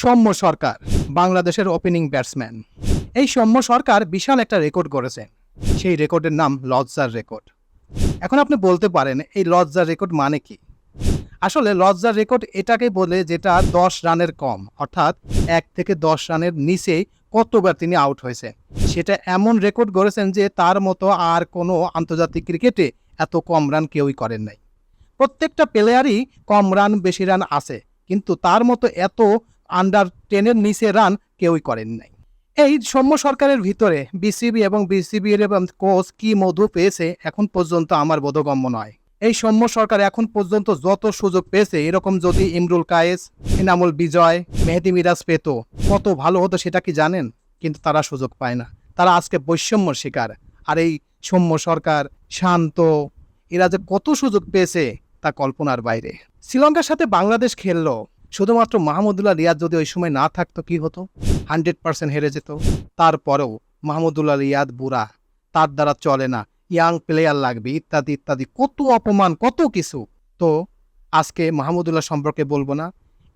সৌম্য সরকার, বাংলাদেশের opening batsman এই সৌম্য সরকার বিশাল একটা রেকর্ড করেছেন সেই রেকর্ডের নাম লজ্জার রেকর্ড এখন আপনি বলতে পারেন, এই লজ্জার রেকর্ড মানে কি? আসলে লজ্জার রেকর্ড এটাকে বলে যেটা দশ রানের কম, অর্থাৎ এক থেকে দশ রানের নিচে কতবার তিনি আউট হয়েছে। সেটা এমন রেকর্ড গড়েছেন যে তার মতো আর কোনো আন্তর্জাতিক ক্রিকেটে এত কম রান কেউই করেন নাই। প্রত্যেকটা প্লেয়ারই কম রান বেশি রান আছে, কিন্তু তার মতো এত আন্ডার টেনের নিচে রান কেউই করেন নাই। এই সৌম্য সরকারের ভিতরে বিসিবি এবং বিসিবির এবং কোচ কি মধু পেয়েছে এখন পর্যন্ত আমার বোধগম্য নয়। এই সৌম্য সরকার এখন পর্যন্ত যত সুযোগ পেয়েছে, এরকম যদি ইমরুল কায়েস ইনামুল বিজয়, মেহেদি মিরাজ পেত, কত ভালো হতো সেটা কি জানেন? কিন্তু তারা সুযোগ পায় না। তারা আজকে বৈষম্য শিকার। আর এই সৌম্য সরকার শান্ত, এরা যে কত সুযোগ পেয়েছে তা কল্পনার বাইরে। শ্রীলঙ্কার সাথে বাংলাদেশ খেললো শুধুমাত্র মাহমুদুল্লাহ রিয়াদ যদি ওই সময় না থাকতো কি হতো? হান্ড্রেড পার্সেন্ট হেরে যেত। তারপরেও মাহমুদুল্লাহ রিয়াদ বুড়া, তার দ্বারা চলে না। ইয়াং প্লেয়ার লাগবে, ইত্যাদি ইত্যাদি। কত অপমান, কত কিছু। তো আজকে মাহমুদুল্লাহ সম্পর্কে বলব না।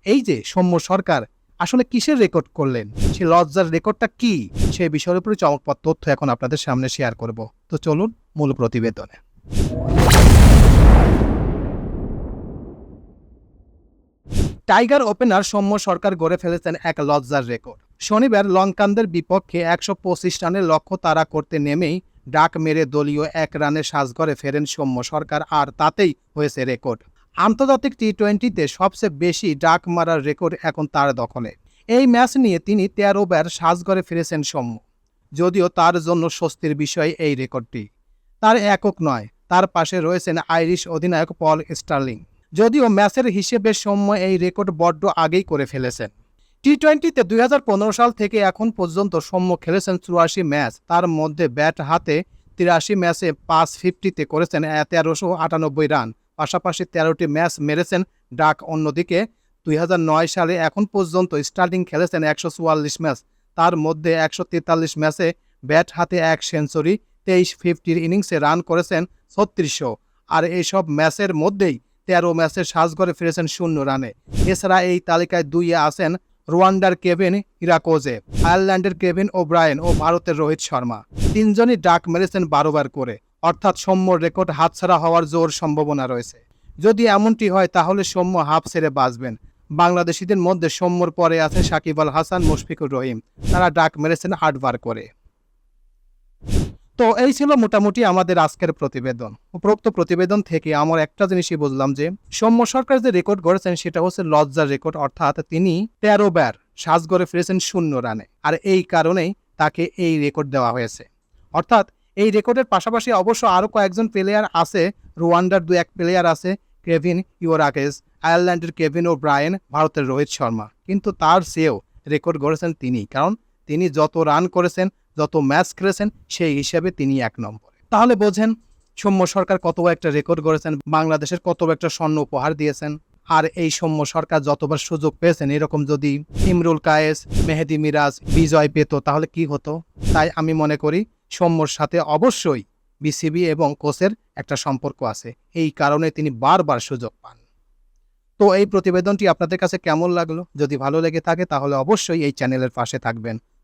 এই যে সৌম্য সরকার, আসলে কিসের রেকর্ড করলেন? সে লজ্জার রেকর্ডটা কি? সে বিষয়ের উপরে চমকপ্রদ তথ্য এখন আপনাদের সামনে শেয়ার করব। তো চলুন মূল প্রতিবেদনে। টাইগার ওপেনার সৌম্য সরকার গড়ে ফেলেছেন এক লজ্জার রেকর্ড। শনিবার লঙ্কানদের বিপক্ষে একশো পঁচিশ রানের লক্ষ্য তারা করতে নেমেই ডাক মেরে দলীয় এক রানে সাজঘরে ফেরেন সৌম্য সরকার, আর তাতেই হয়েছে রেকর্ড। আন্তর্জাতিক টি টোয়েন্টিতে সবচেয়ে বেশি ডাক মারার রেকর্ড এখন তার দখলে। এই ম্যাচ নিয়ে তিনি তেরো বার সাজঘরে ফিরেছেন সৌম্য। যদিও তার জন্য স্বস্তির বিষয় এই রেকর্ডটি। তার একক নয়, তার পাশে রয়েছেন আইরিশ অধিনায়ক পল স্টার্লিং। যদিও ম্যাচের হিসেবে সৌম্য এই রেকর্ড বড্ড আগেই করে ফেলেছেন। টি টোয়েন্টিতে দুই হাজার পনেরো সাল থেকে এখন পর্যন্ত সৌম্য খেলেছেন চুরাশি ম্যাচ। তার মধ্যে ব্যাট হাতে তিরাশি ম্যাচে পাঁচ ফিফটিতে করেছেন তেরোশো আটানব্বই রান। পাশাপাশি তেরোটি ম্যাচ মেরেছেন ডাক অন্যদিকে। দুই হাজার নয় সালে এখন পর্যন্ত স্টার্টিং খেলেছেন একশো চুয়াল্লিশ ম্যাচ। তার মধ্যে একশো তেতাল্লিশ ম্যাচে ব্যাট হাতে এক সেঞ্চুরি, তেইশ ফিফটির ইনিংসে রান করেছেন ছত্রিশশো। আর এইসব ম্যাচের মধ্যেই তেরো ম্যাচে সাজঘরে ফিরেছেন শূন্য রানে। এছাড়া এই তালিকায় দুইয়ে আছেন রোয়ান্ডার কেভিন ইরাকোজে, আয়ারল্যান্ডের কেভিন ও ব্রায়েন ও ভারতের রোহিত শর্মা। তিনজনই ডাক মেরেছেন বারোবার করে, অর্থাৎ সৌম্যর রেকর্ড হাতছাড়া হওয়ার জোর সম্ভাবনা রয়েছে। যদি এমনটি হয়, তাহলে সৌম্য হাফ ছেড়ে বাঁচবেন। বাংলাদেশিদের মধ্যে সৌম্যর পরে আছে সাকিব আল হাসান, মুশফিকুর রহিম। তারা ডাক মেরেছেন আটবার করে। তো এই ছিল মোটামুটি আমাদের আজকের প্রতিবেদন। উপরোক্ত প্রতিবেদন থেকে আমার একটা জিনিসই বুঝলাম যে, সৌম্য সরকার যে রেকর্ড গড়েছেন সেটা হচ্ছে লজ্জার রেকর্ড অর্থাৎ তিনি তেরো বার সাজ গড়ে ফিরেছেন শূন্য রানে। আর এই কারণেই তাকে এই রেকর্ড দেওয়া হয়েছে। অর্থাৎ এই রেকর্ডের পাশাপাশি অবশ্য আরও কয়েকজন প্লেয়ার আছে, রুয়ান্ডার দু এক প্লেয়ার আছে, কেভিন ইউরাকেস আয়ারল্যান্ডের কেভিন ও ব্রায়েন ভারতের রোহিত শর্মা। কিন্তু তার চেয়েও রেকর্ড গড়েছেন তিনি। কারণ তিনি যত রান করেছেন, যত ম্যাচ খেলেছেন, সেই হিসাবে তিনি এক নম্বরে। তাহলে বোঝেন, সৌম্য সরকার কত একটা রেকর্ড গড়েছেন, বাংলাদেশের কত একটা স্বর্ণ উপহার দিয়েছেন, আর এই সৌম্য সরকার যতবার সুযোগ পেয়েছেন, এরকম যদি ইমরুল কায়েস, মেহেদি মিরাজ, বিজয় পেত, তাহলে কি হতো? তাই আমি মনে করি, সৌম্যর সাথে অবশ্যই বিসিবি এবং কোচের একটা সম্পর্ক আছে। এই কারণে তিনি বারবার সুযোগ পান। তো এই প্রতিবেদনটি আপনাদের কাছে কেমন লাগল? যদি ভালো লেগে থাকে, তাহলে অবশ্যই এই চ্যানেলের পাশে থাকবেন।